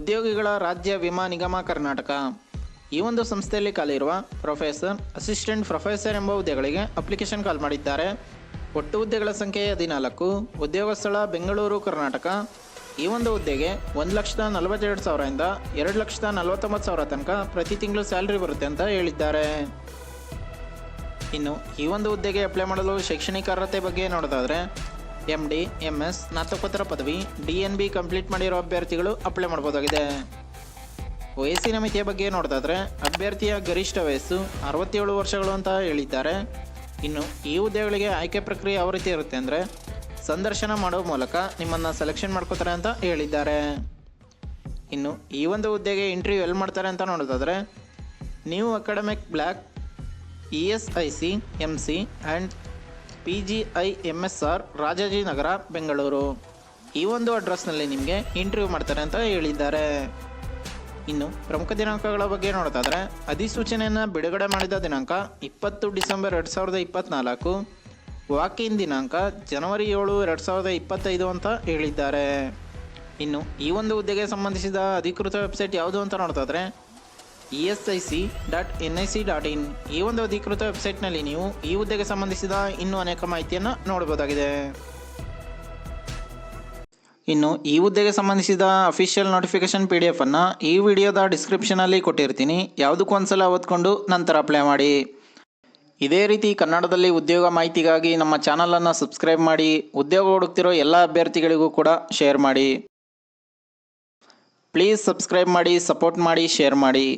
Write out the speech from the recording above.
ಉದ್ಯೋಗಿಗಳ ರಾಜ್ಯ ವಿಮಾ ನಿಗಮ ಕರ್ನಾಟಕ. ಈ ಒಂದು ಸಂಸ್ಥೆಯಲ್ಲಿ ಖಾಲಿರುವ ಪ್ರೊಫೆಸರ್, ಅಸಿಸ್ಟೆಂಟ್ ಪ್ರೊಫೆಸರ್ ಎಂಬ ಹುದ್ದೆಗಳಿಗೆ ಅಪ್ಲಿಕೇಶನ್ ಕಾಲ್ ಮಾಡಿದ್ದಾರೆ. ಒಟ್ಟು ಹುದ್ದೆಗಳ ಸಂಖ್ಯೆ ಹದಿನಾಲ್ಕು, ಉದ್ಯೋಗ ಸ್ಥಳ ಬೆಂಗಳೂರು, ಕರ್ನಾಟಕ. ಈ ಒಂದು ಹುದ್ದೆಗೆ ಒಂದು ಲಕ್ಷದ ನಲವತ್ತೆರಡು ಸಾವಿರದಿಂದ ಎರಡು ಲಕ್ಷದ ನಲವತ್ತೊಂಬತ್ತು ಸಾವಿರ ತನಕ ಪ್ರತಿ ತಿಂಗಳು ಸ್ಯಾಲ್ರಿ ಬರುತ್ತೆ ಅಂತ ಹೇಳಿದ್ದಾರೆ. ಇನ್ನು ಈ ಒಂದು ಹುದ್ದೆಗೆ ಅಪ್ಲೈ ಮಾಡಲು ಶೈಕ್ಷಣಿಕ ಅರ್ಹತೆ ಬಗ್ಗೆ ನೋಡೋದಾದರೆ ಎಂ ಡಿ ಎಂ ಎಸ್ ಸ್ನಾತಕೋತ್ತರ ಪದವಿ ಡಿ ಎನ್ ಬಿ ಕಂಪ್ಲೀಟ್ ಮಾಡಿರೋ ಅಭ್ಯರ್ಥಿಗಳು ಅಪ್ಲೈ ಮಾಡ್ಬೋದಾಗಿದೆ. ವಯಸ್ಸಿನ ಮಿತಿಯ ಬಗ್ಗೆ ನೋಡೋದಾದ್ರೆ, ಅಭ್ಯರ್ಥಿಯ ಗರಿಷ್ಠ ವಯಸ್ಸು ಅರವತ್ತೇಳು ವರ್ಷಗಳು ಅಂತ ಹೇಳಿದ್ದಾರೆ. ಇನ್ನು ಈ ಹುದ್ದೆಗಳಿಗೆ ಆಯ್ಕೆ ಪ್ರಕ್ರಿಯೆ ಯಾವ ರೀತಿ ಇರುತ್ತೆ ಅಂದರೆ, ಸಂದರ್ಶನ ಮಾಡೋ ಮೂಲಕ ನಿಮ್ಮನ್ನು ಸೆಲೆಕ್ಷನ್ ಮಾಡ್ಕೋತಾರೆ ಅಂತ ಹೇಳಿದ್ದಾರೆ. ಇನ್ನು ಈ ಒಂದು ಹುದ್ದೆಗೆ ಇಂಟರ್ವ್ಯೂ ಎಲ್ಲಿ ಮಾಡ್ತಾರೆ ಅಂತ ನೋಡೋದಾದರೆ new academic block E S I C M C and P G I M S R Rajajinagar, Bengaluru. ಈ ಒಂದು ಅಡ್ರೆಸ್ನಲ್ಲಿ ನಿಮಗೆ ಇಂಟರ್ವ್ಯೂ ಮಾಡ್ತಾರೆ ಅಂತ ಹೇಳಿದ್ದಾರೆ. ಇನ್ನು ಪ್ರಮುಖ ದಿನಾಂಕಗಳ ಬಗ್ಗೆ ನೋಡೋದಾದರೆ, ಅಧಿಸೂಚನೆಯನ್ನು ಬಿಡುಗಡೆ ಮಾಡಿದ ದಿನಾಂಕ ಇಪ್ಪತ್ತು ಡಿಸೆಂಬರ್ ಎರಡು ಸಾವಿರದ ಇಪ್ಪತ್ತ್ನಾಲ್ಕು ವಾಕಿನ್ ದಿನಾಂಕ ಜನವರಿ ಏಳು ಎರಡು ಸಾವಿರದ ಇಪ್ಪತ್ತೈದು ಅಂತ ಹೇಳಿದ್ದಾರೆ. ಇನ್ನು ಈ ಒಂದು ಹುದ್ದೆಗೆ ಸಂಬಂಧಿಸಿದ ಅಧಿಕೃತ ವೆಬ್ಸೈಟ್ ಯಾವುದು ಅಂತ ನೋಡೋದಾದರೆ E S I C dot N I C dot in ಈ ಒಂದು ಅಧಿಕೃತ ವೆಬ್ಸೈಟ್ನಲ್ಲಿ ನೀವು ಈ ಹುದ್ದೆಗೆ ಸಂಬಂಧಿಸಿದ ಇನ್ನೂ ಅನೇಕ ಮಾಹಿತಿಯನ್ನು ನೋಡಬಹುದಾಗಿದೆ. ಇನ್ನು ಈ ಹುದ್ದೆಗೆ ಸಂಬಂಧಿಸಿದ ಅಫಿಷಿಯಲ್ ನೋಟಿಫಿಕೇಶನ್ ಪಿ ಡಿ ಎಫನ್ನು ಈ ವಿಡಿಯೋದ ಡಿಸ್ಕ್ರಿಪ್ಷನಲ್ಲಿ ಕೊಟ್ಟಿರ್ತೀನಿ. ಯಾವುದಕ್ಕೂ ಒಂದ್ಸಲ ಓದ್ಕೊಂಡು ನಂತರ ಅಪ್ಲೈ ಮಾಡಿ. ಇದೇ ರೀತಿ ಕನ್ನಡದಲ್ಲಿ ಉದ್ಯೋಗ ಮಾಹಿತಿಗಾಗಿ ನಮ್ಮ ಚಾನಲನ್ನು ಸಬ್ಸ್ಕ್ರೈಬ್ ಮಾಡಿ, ಉದ್ಯೋಗ ಹುಡುಕ್ತಿರೋ ಎಲ್ಲ ಅಭ್ಯರ್ಥಿಗಳಿಗೂ ಕೂಡ ಶೇರ್ ಮಾಡಿ. ಪ್ಲೀಸ್ ಸಬ್ಸ್ಕ್ರೈಬ್ ಮಾಡಿ, ಸಪೋರ್ಟ್ ಮಾಡಿ, ಶೇರ್ ಮಾಡಿ.